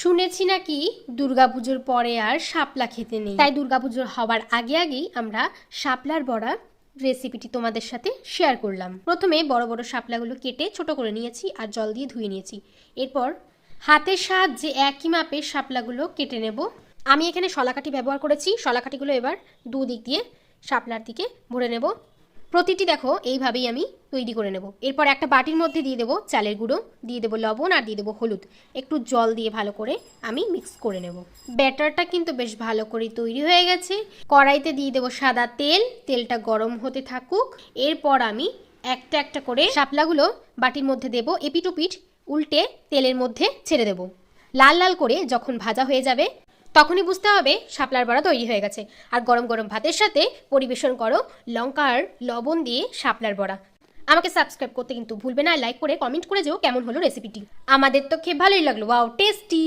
শুনেছি নাকি দুর্গাপুজোর পরে আর শাপলা খেতে নেই। তাই দুর্গাপুজোর হওয়ার আগে আগেই আমরা শাপলার বড়া রেসিপিটি তোমাদের সাথে শেয়ার করলাম। প্রথমে বড় বড় শাপলাগুলো কেটে ছোট করে নিয়েছি আর জল দিয়ে ধুয়ে নিয়েছি। এরপর হাতের সাহায্যে একই মাপের শাপলাগুলো কেটে নেব। আমি এখানে শলাকাঠি ব্যবহার করেছি। শলাকাঠিগুলো এবার দুদিক দিয়ে শাপলার দিকে ভরে নেব। প্রতিটি দেখো এইভাবেই আমি তৈরি করে নেব। এরপর একটা বাটির মধ্যে দিয়ে দেবো চালের গুঁড়ো, দিয়ে দেবো লবণ আর দিয়ে দেবো হলুদ। একটু জল দিয়ে ভালো করে আমি মিক্স করে নেব। ব্যাটারটা কিন্তু বেশ ভালো করে তৈরি হয়ে গেছে। কড়াইতে দিয়ে দেবো সাদা তেল, তেলটা গরম হতে থাকুক। এরপর আমি একটা একটা করে শাপলাগুলো বাটির মধ্যে দেব এপিটুপিট উল্টে তেলের মধ্যে ছেড়ে দেব। লাল লাল করে যখন ভাজা হয়ে যাবে তখনই বুঝতে হবে শাপলার বড়া তৈরি হয়ে গেছে। আর গরম গরম ভাতের সাথে পরিবেশন করো লঙ্কা আর লবণ দিয়ে শাপলার বড়া। আমাকে সাবস্ক্রাইব করতে কিন্তু ভুলবে না লাইক করে কমেন্ট করে যেও কেমন হলো রেসিপিটি আমাদের তো খেয়ে ভালোই লাগল। Wow tasty